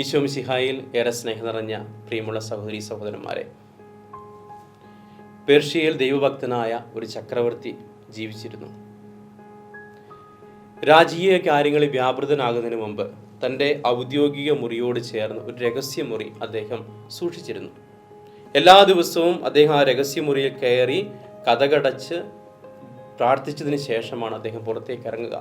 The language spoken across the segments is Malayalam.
ഈശോമിശിഹായിൽ ഏറെ സ്നേഹം നിറഞ്ഞ പ്രിയമുള്ള സഹോദരി സഹോദരന്മാരെ പേർഷ്യയിൽ ദൈവഭക്തനായ ഒരു ചക്രവർത്തി ജീവിച്ചിരുന്നു. രാജകീയ കാര്യങ്ങളിൽ വ്യാപൃതനാകുന്നതിന് മുമ്പ് തന്റെ ഔദ്യോഗിക മുറിയോട് ചേർന്ന് ഒരു രഹസ്യമുറി അദ്ദേഹം സൂക്ഷിച്ചിരുന്നു. എല്ലാ ദിവസവും അദ്ദേഹം ആ രഹസ്യമുറിയിൽ കയറി കഥകടച്ച് പ്രാർത്ഥിച്ചതിന് ശേഷമാണ് അദ്ദേഹം പുറത്തേക്ക് ഇറങ്ങുക.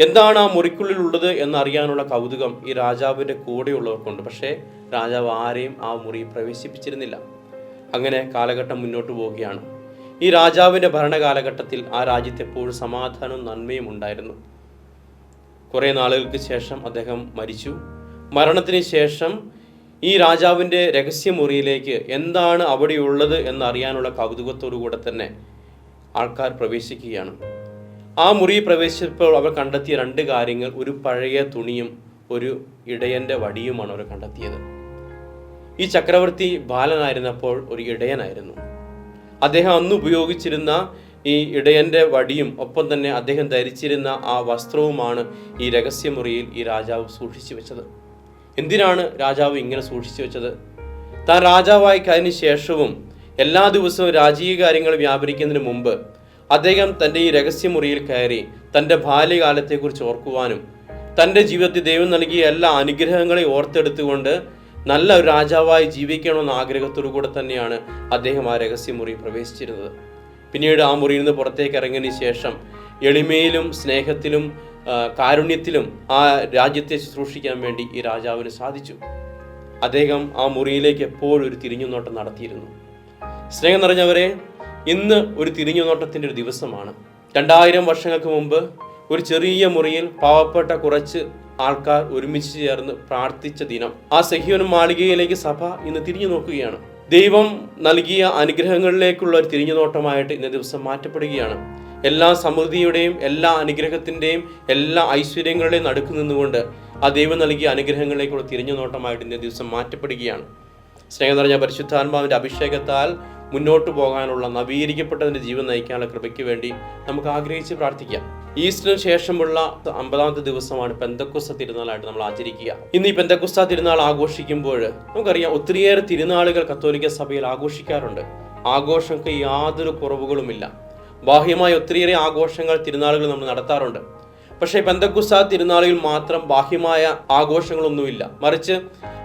എന്താണ് ആ മുറിക്കുള്ളിൽ ഉള്ളത് എന്നറിയാനുള്ള കൗതുകം ഈ രാജാവിന്റെ കൂടെയുള്ളവർക്കുണ്ട്. പക്ഷേ രാജാവ് ആരെയും ആ മുറി പ്രവേശിപ്പിച്ചിരുന്നില്ല. അങ്ങനെ കാലഘട്ടം മുന്നോട്ട് പോവുകയാണ്. ഈ രാജാവിന്റെ ഭരണകാലഘട്ടത്തിൽ ആ രാജ്യത്ത് എപ്പോഴും സമാധാനവും നന്മയും ഉണ്ടായിരുന്നു. കുറേ നാളുകൾക്ക് ശേഷം അദ്ദേഹം മരിച്ചു. മരണത്തിന് ശേഷം ഈ രാജാവിന്റെ രഹസ്യമുറിയിലേക്ക് എന്താണ് അവിടെയുള്ളത് എന്നറിയാനുള്ള കൗതുകത്തോടു കൂടെ തന്നെ ആൾക്കാർ പ്രവേശിക്കുകയാണ്. ആ മുറി പ്രവേശിച്ചപ്പോൾ അവർ കണ്ടെത്തിയ രണ്ട് കാര്യങ്ങൾ ഒരു പഴയ തുണിയും ഒരു ഇടയന്റെ വടിയുമാണ് അവർ കണ്ടെത്തിയത്. ഈ ചക്രവർത്തി ബാലനായിരുന്നപ്പോൾ ഒരു ഇടയനായിരുന്നു. അദ്ദേഹം അന്ന് ഉപയോഗിച്ചിരുന്ന ഈ ഇടയന്റെ വടിയും ഒപ്പം തന്നെ അദ്ദേഹം ധരിച്ചിരുന്ന ആ വസ്ത്രവുമാണ് ഈ രഹസ്യമുറിയിൽ ഈ രാജാവ് സൂക്ഷിച്ചു വെച്ചത്. എന്തിനാണ് രാജാവ് ഇങ്ങനെ സൂക്ഷിച്ചു വെച്ചത്? താൻ രാജാവായി കഴിഞ്ഞ ശേഷവും എല്ലാ ദിവസവും രാജീയ കാര്യങ്ങൾ വ്യാപരിക്കുന്നതിന് മുമ്പ് അദ്ദേഹം തന്റെ ഈ രഹസ്യമുറിയിൽ കയറി തന്റെ ബാല്യകാലത്തെക്കുറിച്ച് ഓർക്കുവാനും തന്റെ ജീവിതത്തിൽ ദൈവം നൽകിയ എല്ലാ അനുഗ്രഹങ്ങളെയും ഓർത്തെടുത്തുകൊണ്ട് നല്ല ഒരു രാജാവായി ജീവിക്കണമെന്ന ആഗ്രഹത്തോടു കൂടെ തന്നെയാണ് അദ്ദേഹം ആ രഹസ്യമുറി പ്രവേശിച്ചിരുന്നത്. പിന്നീട് ആ മുറിയിൽ നിന്ന് പുറത്തേക്ക് ഇറങ്ങിയതിന് ശേഷം എളിമയിലും സ്നേഹത്തിലും കാരുണ്യത്തിലും ആ രാജ്യത്തെ ശുശ്രൂഷിക്കാൻ വേണ്ടി ഈ രാജാവിന് സാധിച്ചു. അദ്ദേഹം ആ മുറിയിലേക്ക് എപ്പോഴും ഒരു തിരിഞ്ഞുനോട്ടം നടത്തിയിരുന്നു. സ്നേഹം നിറഞ്ഞവരെ ഇന്ന് ഒരു തിരിഞ്ഞു നോട്ടത്തിന്റെ ഒരു ദിവസമാണ്. രണ്ടായിരം വർഷങ്ങൾക്ക് മുമ്പ് ഒരു ചെറിയ മുറിയിൽ പാവപ്പെട്ട കുറച്ച് ആൾക്കാർ ഒരുമിച്ച് ചേർന്ന് പ്രാർത്ഥിച്ച ദിനം. ആ സഹ്യോൻ മാളികയിലേക്ക് സഭ ഇന്ന് തിരിഞ്ഞു നോക്കുകയാണ് ദൈവം നൽകിയ അനുഗ്രഹങ്ങളിലേക്കുള്ള ഒരു തിരിഞ്ഞു നോട്ടമായിട്ട് ഇന്ന ദിവസം മാറ്റപ്പെടുകയാണ്. എല്ലാ സമൃദ്ധിയുടെയും എല്ലാ അനുഗ്രഹത്തിന്റെയും എല്ലാ ഐശ്വര്യങ്ങളുടെയും നടുക്ക് നിന്നുകൊണ്ട് ആ ദൈവം നൽകിയ അനുഗ്രഹങ്ങളിലേക്കുള്ള തിരിഞ്ഞു നോട്ടമായിട്ട് ഇന്ന ദിവസം മാറ്റപ്പെടുകയാണ്. സ്നേഹം നിറഞ്ഞ പരിശുദ്ധാത്മാവിന്റെ അഭിഷേകത്താൽ മുന്നോട്ട് പോകാനുള്ള നവീകരിക്കപ്പെട്ടതിന്റെ ജീവൻ നയിക്കാനുള്ള കൃപയ്ക്ക് വേണ്ടി നമുക്ക് ആഗ്രഹിച്ച് പ്രാർത്ഥിക്കാം. ഈസ്റ്ററിന് ശേഷമുള്ള അമ്പതാമത്തെ ദിവസമാണ് പെന്തക്കുസ്ത തിരുനാളായിട്ട് നമ്മൾ ആചരിക്കുക. ഇന്ന് ഈ പെന്തക്കുസ്ത തിരുനാൾ ആഘോഷിക്കുമ്പോൾ നമുക്കറിയാം ഒത്തിരിയേറെ തിരുനാളുകൾ കത്തോലിക്ക സഭയിൽ ആഘോഷിക്കാറുണ്ട്. ആഘോഷങ്ങൾക്ക് യാതൊരു കുറവുകളുമില്ല. ബാഹ്യമായ ഒത്തിരിയേറെ ആഘോഷങ്ങൾ തിരുനാളുകൾ നമ്മൾ നടത്താറുണ്ട്. പക്ഷേ പെന്തക്കുസ തിരുനാളിൽ മാത്രം ബാഹ്യമായ ആഘോഷങ്ങളൊന്നുമില്ല. മറിച്ച്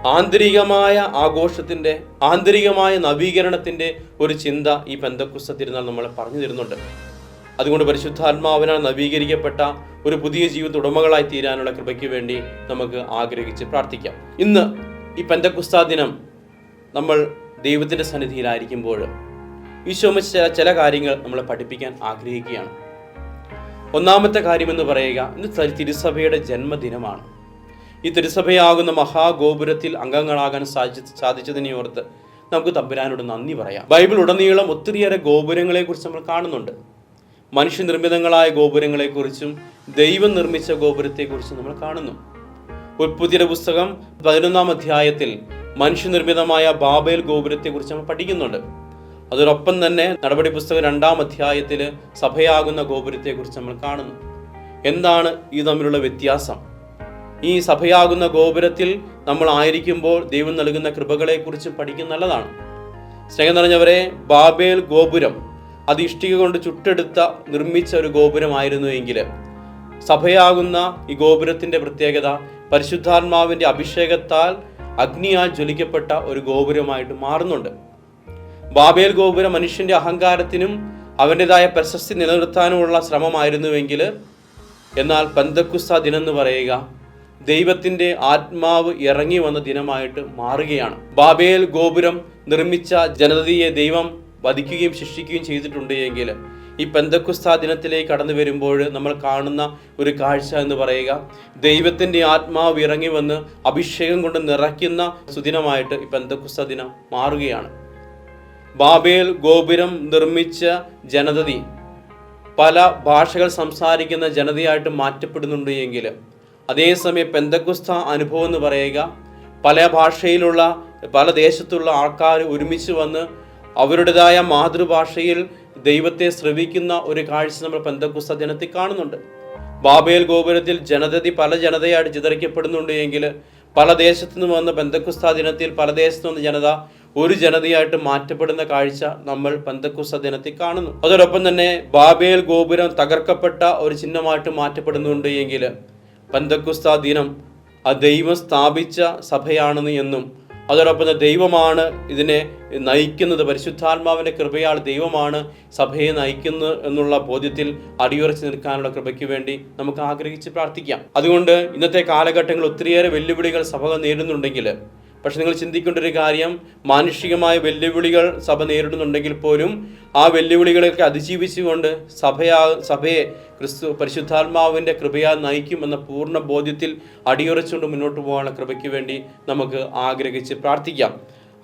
ആന്തരികമായ ആഘോഷത്തിന്റെ ആന്തരികമായ നവീകരണത്തിന്റെ ഒരു ചിന്ത ഈ പെന്തക്കുസ തിരുനാൾ നമ്മളെ പറഞ്ഞു തരുന്നുണ്ട്. അതുകൊണ്ട് പരിശുദ്ധാത്മാവിനാൽ നവീകരിക്കപ്പെട്ട ഒരു പുതിയ ജീവിത ഉടമകളായി തീരാനുള്ള കൃപയ്ക്ക് വേണ്ടി നമുക്ക് ആഗ്രഹിച്ച് പ്രാർത്ഥിക്കാം. ഇന്ന് ഈ പെന്തക്കുസ്ത ദിനം നമ്മൾ ദൈവത്തിന്റെ സന്നിധിയിലായിരിക്കുമ്പോൾ ഈശോമ ചില ചില കാര്യങ്ങൾ നമ്മളെ പഠിപ്പിക്കാൻ ആഗ്രഹിക്കുകയാണ്. ഒന്നാമത്തെ കാര്യമെന്ന് പറയുക ഇന്ന് തിരുസഭയുടെ ജന്മദിനമാണ്. ഈ തിരുസഭയാകുന്ന മഹാഗോപുരത്തിൽ അംഗങ്ങളാകാൻ സാധിച്ച സാധിച്ചതിനെ ഓർത്ത് നമുക്ക് തമ്പുരാനോട് നന്ദി പറയാം. ബൈബിൾ ഉടനീളം ഒത്തിരിയേറെ ഗോപുരങ്ങളെക്കുറിച്ച് നമ്മൾ കാണുന്നുണ്ട്. മനുഷ്യനിർമ്മിതങ്ങളായ ഗോപുരങ്ങളെക്കുറിച്ചും ദൈവം നിർമ്മിച്ച ഗോപുരത്തെക്കുറിച്ചും നമ്മൾ കാണുന്നു. ഉൽപ്പുതിയുടെ പുസ്തകം പതിനൊന്നാം അധ്യായത്തിൽ മനുഷ്യനിർമ്മിതമായ ബാബേൽ ഗോപുരത്തെക്കുറിച്ച് നമ്മൾ പഠിക്കുന്നുണ്ട്. അതോടൊപ്പം തന്നെ നടപടി പുസ്തകം രണ്ടാം അധ്യായത്തിൽ സഭയാകുന്ന ഗോപുരത്തെക്കുറിച്ച് നമ്മൾ കാണുന്നു. എന്താണ് ഈ തമ്മിലുള്ള വ്യത്യാസം? ഈ സഭയാകുന്ന ഗോപുരത്തിൽ നമ്മൾ ആയിരിക്കുമ്പോൾ ദൈവം നൽകുന്ന കൃപകളെക്കുറിച്ച് പഠിക്കുന്ന നല്ലതാണ്. സ്നേഹം നിറഞ്ഞവരെ ബാബേൽ ഗോപുരം അത് ഇഷ്ടിക കൊണ്ട് ചുട്ടെടുത്ത നിർമ്മിച്ച ഒരു ഗോപുരമായിരുന്നു എങ്കിൽ സഭയാകുന്ന ഈ ഗോപുരത്തിന്റെ പ്രത്യേകത പരിശുദ്ധാത്മാവിന്റെ അഭിഷേകത്താൽ അഗ്നിയാൽ ജ്വലിക്കപ്പെട്ട ഒരു ഗോപുരമായിട്ട് മാറുന്നുണ്ട്. ബാബേൽ ഗോപുരം മനുഷ്യന്റെ അഹങ്കാരത്തിനും അവന്റെതായ പ്രശസ്തി നിലനിർത്താനുമുള്ള ശ്രമമായിരുന്നുവെങ്കിൽ എന്നാൽ പന്തക്കുസ്ത ദിനം എന്ന് പറയുക ദൈവത്തിന്റെ ആത്മാവ് ഇറങ്ങി വന്ന ദിനമായിട്ട് മാറുകയാണ്. ബാബേൽ ഗോപുരം നിർമ്മിച്ച ജനതയെ ദൈവം വധിക്കുകയും ശിക്ഷിക്കുകയും ചെയ്തിട്ടുണ്ട് എങ്കിൽ ഈ പെന്തക്കുസ്ത ദിനത്തിലേക്ക് കടന്നു വരുമ്പോൾ നമ്മൾ കാണുന്ന ഒരു കാഴ്ച എന്ന് പറയുക ദൈവത്തിന്റെ ആത്മാവ് ഇറങ്ങി വന്ന് അഭിഷേകം കൊണ്ട് നിറയ്ക്കുന്ന സുദിനമായിട്ട് ഈ പെന്തക്കുസ്ത ദിനം മാറുകയാണ്. ബാബേൽ ഗോപുരം നിർമ്മിച്ച ജനതതി. പല ഭാഷകൾ സംസാരിക്കുന്ന ജനതയായിട്ട് മാറ്റപ്പെടുന്നുണ്ട് എങ്കിൽ. അതേസമയം പെന്തക്കുസ്ത അനുഭവം എന്ന് പറയുക പല ഭാഷയിലുള്ള പല ദേശത്തുള്ള ആൾക്കാർ ഒരുമിച്ച് വന്ന് അവരുടേതായ മാതൃഭാഷയിൽ ദൈവത്തെ ശ്രവിക്കുന്ന ഒരു കാഴ്ച നമ്മൾ പെന്തക്കുസ്ത ജനത്തിൽ കാണുന്നുണ്ട്. ബാബേൽ ഗോപുരത്തിൽ ജനതതി പല ജനതയായിട്ട് ചിതറിക്കപ്പെടുന്നുണ്ട് എങ്കിൽ പല ദേശത്തു നിന്ന് വന്ന ബന്ധക്കുസ്ത ദിനത്തിൽ പല ദേശത്തു വന്ന ജനത ഒരു ജനതയായിട്ട് മാറ്റപ്പെടുന്ന കാഴ്ച നമ്മൾ പന്തക്കുസ ദിനത്തിൽ കാണുന്നു. അതോടൊപ്പം തന്നെ ബാബേൽ ഗോപുരം തകർക്കപ്പെട്ട ഒരു ചിഹ്നമായിട്ട് മാറ്റപ്പെടുന്നുണ്ട് എങ്കിൽ പന്തക്കുസ്ത ദിനം ആ ദൈവം സ്ഥാപിച്ച സഭയാണെന്ന് എന്നും അതോടൊപ്പം ദൈവമാണ് ഇതിനെ നയിക്കുന്നത് പരിശുദ്ധാത്മാവിന്റെ കൃപയാൽ ദൈവമാണ് സഭയെ നയിക്കുന്നത് എന്നുള്ള ബോധ്യത്തിൽ അടിയുറച്ച് നിൽക്കാനുള്ള കൃപയ്ക്ക് വേണ്ടി നമുക്ക് ആഗ്രഹിച്ച് പ്രാർത്ഥിക്കാം. അതുകൊണ്ട് ഇന്നത്തെ കാലഘട്ടങ്ങളിൽ ഒത്തിരിയേറെ വെല്ലുവിളികൾ സഭ നേരിടുന്നുണ്ടെങ്കിൽ പക്ഷെ നിങ്ങൾ ചിന്തിക്കേണ്ട ഒരു കാര്യം മാനുഷികമായ വെല്ലുവിളികൾ സഭ നേരിടുന്നുണ്ടെങ്കിൽ പോലും ആ വെല്ലുവിളികളൊക്കെ അതിജീവിച്ചുകൊണ്ട് സഭയാ സഭയെ ക്രിസ്തു പരിശുദ്ധാത്മാവിന്റെ കൃപയാൽ നയിക്കുമെന്ന പൂർണ ബോധ്യത്തിൽ അടിയുറച്ചുകൊണ്ട് മുന്നോട്ട് പോകാനുള്ള കൃപയ്ക്ക് വേണ്ടി നമുക്ക് ആഗ്രഹിച്ച് പ്രാർത്ഥിക്കാം.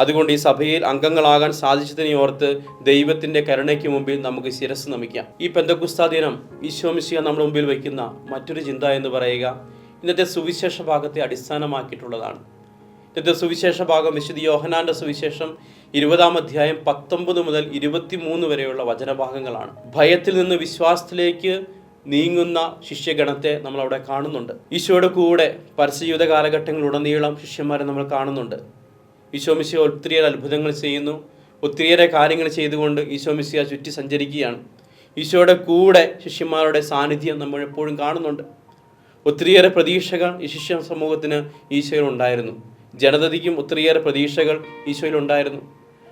അതുകൊണ്ട് ഈ സഭയിൽ അംഗങ്ങളാകാൻ സാധിച്ചതിനെ ഓർത്ത് ദൈവത്തിന്റെ കരുണയ്ക്ക് മുമ്പിൽ നമുക്ക് ശിരസ് നമിക്കാം. ഈ പെന്തക്കുസ്താ ദിനം ഈശോമിശിക നമ്മുടെ മുമ്പിൽ വയ്ക്കുന്ന മറ്റൊരു ചിന്ത എന്ന് പറയുക ഇന്നത്തെ സുവിശേഷ ഭാഗത്തെ അടിസ്ഥാനമാക്കിയിട്ടുള്ളതാണ്. ഇന്നത്തെ സുവിശേഷ ഭാഗം വിശുദ്ധ യോഹനാന്റെ സുവിശേഷം ഇരുപതാം അധ്യായം പത്തൊമ്പത് മുതൽ ഇരുപത്തിമൂന്ന് വരെയുള്ള വചനഭാഗങ്ങളാണ്. ഭയത്തിൽ നിന്ന് വിശ്വാസത്തിലേക്ക് നീങ്ങുന്ന ശിഷ്യഗണത്തെ നമ്മൾ അവിടെ കാണുന്നുണ്ട്. ഈശോയുടെ കൂടെ പരസ്യയുദ്ധ കാലഘട്ടങ്ങളിലുടനീളം ശിഷ്യന്മാരെ നമ്മൾ കാണുന്നുണ്ട്. ഈശോമിശിയ ഒത്തിരിയേറെ അത്ഭുതങ്ങൾ ചെയ്യുന്നു. ഒത്തിരിയേറെ കാര്യങ്ങൾ ചെയ്തുകൊണ്ട് ഈശോമിശിയ ചുറ്റി സഞ്ചരിക്കുകയാണ്. ഈശോയുടെ കൂടെ ശിഷ്യന്മാരുടെ സാന്നിധ്യം നമ്മൾ എപ്പോഴും കാണുന്നുണ്ട്. ഒത്തിരിയേറെ പ്രതീക്ഷകൾ ഈ ശിഷ്യ സമൂഹത്തിന് ഈശോയിൽ ഉണ്ടായിരുന്നു. ജനതയ്ക്കും ഒത്തിരിയേറെ പ്രതീക്ഷകൾ ഈശോയിൽ ഉണ്ടായിരുന്നു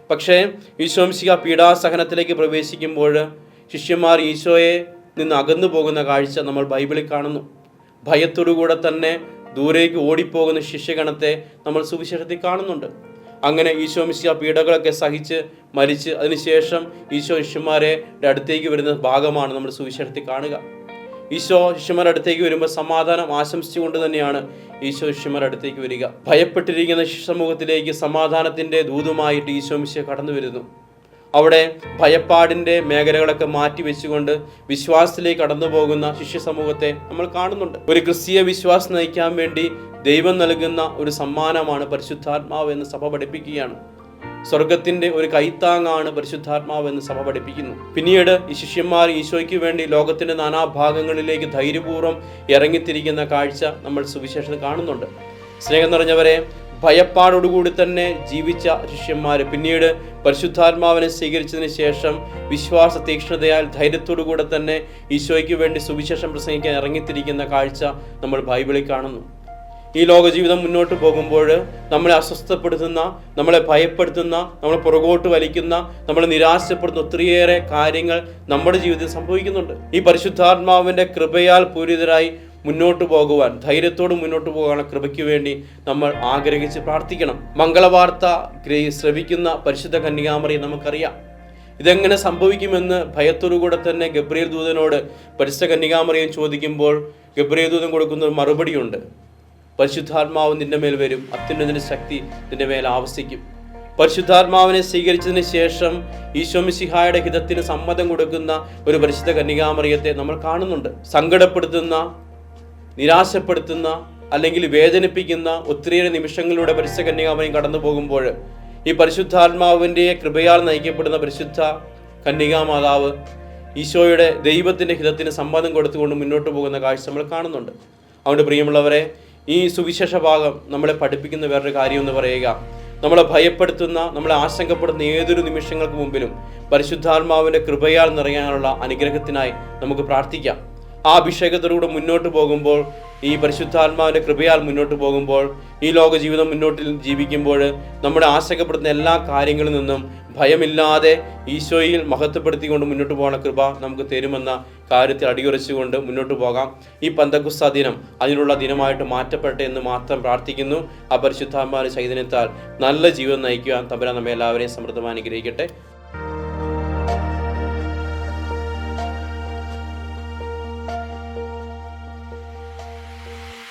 പക്ഷേ ഈശോംശിക പീഡാസഹനത്തിലേക്ക് പ്രവേശിക്കുമ്പോൾ ശിഷ്യന്മാർ ഈശോയെ നിന്ന് അകന്നു പോകുന്ന കാഴ്ച നമ്മൾ ബൈബിളിൽ കാണുന്നു. ഭയത്തോടുകൂടെ തന്നെ ദൂരേക്ക് ഓടിപ്പോകുന്ന ശിഷ്യഗണത്തെ നമ്മൾ സുവിശേഷത്തിൽ കാണുന്നുണ്ട്. അങ്ങനെ ഈശോ മിശിയ പീഡകളൊക്കെ സഹിച്ച് മരിച്ച് അതിനുശേഷം ഈശോ ശിഷ്യന്മാരെ അടുത്തേക്ക് വരുന്ന ഭാഗമാണ് നമ്മൾ സുവിശേഷത്തിൽ കാണുക. ഈശോ ശിഷ്യന്മാരുടെ അടുത്തേക്ക് വരുമ്പോൾ സമാധാനം ആശംസിച്ചുകൊണ്ട് തന്നെയാണ് ഈശോ ശിഷ്യന്മാരുടെ അടുത്തേക്ക് വരിക. ഭയപ്പെട്ടിരിക്കുന്ന ശിഷ്യസമൂഹത്തിലേക്ക് സമാധാനത്തിന്റെ ദൂതുമായിട്ട് ഈശോ മിശ കടന്നു വരുന്നു. അവിടെ ഭയപ്പാടിന്റെ മേഖലകളൊക്കെ മാറ്റി വെച്ചുകൊണ്ട് വിശ്വാസത്തിലേക്ക് കടന്നു പോകുന്ന ശിഷ്യ സമൂഹത്തെ നമ്മൾ കാണുന്നുണ്ട്. ഒരു ക്രിസ്തീയ വിശ്വാസം നയിക്കാൻ വേണ്ടി ദൈവം നൽകുന്ന ഒരു സമ്മാനമാണ് പരിശുദ്ധാത്മാവ് എന്ന് സഭ പഠിപ്പിക്കുകയാണ്. സ്വർഗത്തിന്റെ ഒരു കൈത്താങ്ങാണ് പരിശുദ്ധാത്മാവ് എന്ന് സഭ പഠിപ്പിക്കുന്നു. പിന്നീട് ഈ ശിഷ്യന്മാർ ഈശോയ്ക്ക് വേണ്ടി ലോകത്തിന്റെ നാനാഭാഗങ്ങളിലേക്ക് ധൈര്യപൂർവം ഇറങ്ങിത്തിരിക്കുന്ന കാഴ്ച നമ്മൾ സുവിശേഷം കാണുന്നുണ്ട്. സ്നേഹം നിറഞ്ഞവരെ ഭയപ്പാടോടുകൂടി തന്നെ ജീവിച്ച ശിഷ്യന്മാർ പിന്നീട് പരിശുദ്ധാത്മാവിനെ സ്വീകരിച്ചതിന് ശേഷം വിശ്വാസ തീക്ഷ്ണതയാൽ ധൈര്യത്തോടുകൂടെ തന്നെ ഈശോയ്ക്ക് വേണ്ടി സുവിശേഷം പ്രസംഗിക്കാൻ ഇറങ്ങിത്തിരിക്കുന്ന കാഴ്ച നമ്മൾ ബൈബിളിൽ കാണുന്നു. ഈ ലോക ജീവിതം മുന്നോട്ട് പോകുമ്പോൾ നമ്മളെ അസ്വസ്ഥപ്പെടുത്തുന്ന നമ്മളെ ഭയപ്പെടുത്തുന്ന നമ്മളെ പുറകോട്ട് വലിക്കുന്ന നമ്മളെ നിരാശപ്പെടുന്ന ഒത്തിരിയേറെ കാര്യങ്ങൾ നമ്മുടെ ജീവിതത്തിൽ സംഭവിക്കുന്നുണ്ട്. ഈ പരിശുദ്ധാത്മാവിന്റെ കൃപയാൽ പൂരിതരായി മുന്നോട്ട് പോകുവാൻ ധൈര്യത്തോട് മുന്നോട്ട് പോകാനുള്ള കൃപയ്ക്ക് വേണ്ടി നമ്മൾ ആഗ്രഹിച്ച് പ്രാർത്ഥിക്കണം. മംഗളവാർത്ത ശ്രവിക്കുന്ന പരിശുദ്ധ കന്യാമറി നമുക്കറിയാം. ഇതെങ്ങനെ സംഭവിക്കുമെന്ന് ഭയത്തോടുകൂടെ തന്നെ ഗബ്രിയേൽ ദൂതനോട് പരിശുദ്ധ കന്യകാമറിയം ചോദിക്കുമ്പോൾ ഗബ്രിയേൽ ദൂതൻ കൊടുക്കുന്ന മറുപടിയുണ്ട്. പരിശുദ്ധാത്മാവ് നിന്റെ മേൽ വരും. അത്യുന്നതിന്റെ ശക്തി നിന്റെ മേൽ ആവസിക്കും. പരിശുദ്ധാത്മാവിനെ സ്വീകരിച്ചതിന് ശേഷം ഈശോമിശിഹായുടെ ഹിതത്തിന് സമ്മതം കൊടുക്കുന്ന ഒരു പരിശുദ്ധ കന്യകാമറിയത്തെ നമ്മൾ കാണുന്നുണ്ട്. സങ്കടപ്പെടുത്തുന്ന നിരാശപ്പെടുത്തുന്ന അല്ലെങ്കിൽ വേദനിപ്പിക്കുന്ന ഒത്തിരിയേറെ നിമിഷങ്ങളിലൂടെ പരിശുദ്ധ കന്യകാമറിയും കടന്നു പോകുമ്പോൾ ഈ പരിശുദ്ധാത്മാവിന്റെ കൃപയാൽ നയിക്കപ്പെടുന്ന പരിശുദ്ധ കന്യകാമാതാവ് ഈശോയുടെ ദൈവത്തിന്റെ ഹിതത്തിന് സമ്മതം കൊടുത്തുകൊണ്ട് മുന്നോട്ട് പോകുന്ന കാഴ്ച നമ്മൾ കാണുന്നുണ്ട്. അതുകൊണ്ട് പ്രിയമുള്ളവരെ ഈ സുവിശേഷ ഭാഗം നമ്മളെ പഠിപ്പിക്കുന്ന വേറൊരു കാര്യം എന്ന് പറയുക നമ്മളെ ഭയപ്പെടുത്തുന്ന നമ്മളെ ആശങ്കപ്പെടുന്ന ഏതൊരു നിമിഷങ്ങൾക്ക് മുമ്പിലും പരിശുദ്ധാത്മാവിന്റെ കൃപയാൽ നിറയാനുള്ള അനുഗ്രഹത്തിനായി നമുക്ക് പ്രാർത്ഥിക്കാം. ആ അഭിഷേകത്തിലൂടെ മുന്നോട്ട് പോകുമ്പോൾ ഈ പരിശുദ്ധാത്മാവിന്റെ കൃപയാൽ മുന്നോട്ട് പോകുമ്പോൾ ഈ ലോക ജീവിതം മുന്നോട്ട് ജീവിക്കുമ്പോൾ നമ്മുടെ ആശങ്കപ്പെടുന്ന എല്ലാ കാര്യങ്ങളിൽ നിന്നും ഭയമില്ലാതെ ഈശോയിൽ മഹത്വപ്പെടുത്തിക്കൊണ്ട് മുന്നോട്ട് പോകുന്ന കൃപ നമുക്ക് തരുമെന്ന കാര്യത്തിൽ അടിയുറച്ചുകൊണ്ട് മുന്നോട്ട് പോകാം. ഈ പന്തഗുസ്ത ദിനം അതിനുള്ള ദിനമായിട്ട് മാറ്റപ്പെട്ടെ എന്ന് മാത്രം പ്രാർത്ഥിക്കുന്നു. അപരിശുദ്ധാന്മാരെ ചൈതന്യത്താൽ നല്ല ജീവിതം നയിക്കുവാൻ തമ്പുരാൻ നമ്മെ എല്ലാവരെയും സമൃദ്ധമായി അനുഗ്രഹിക്കട്ടെ.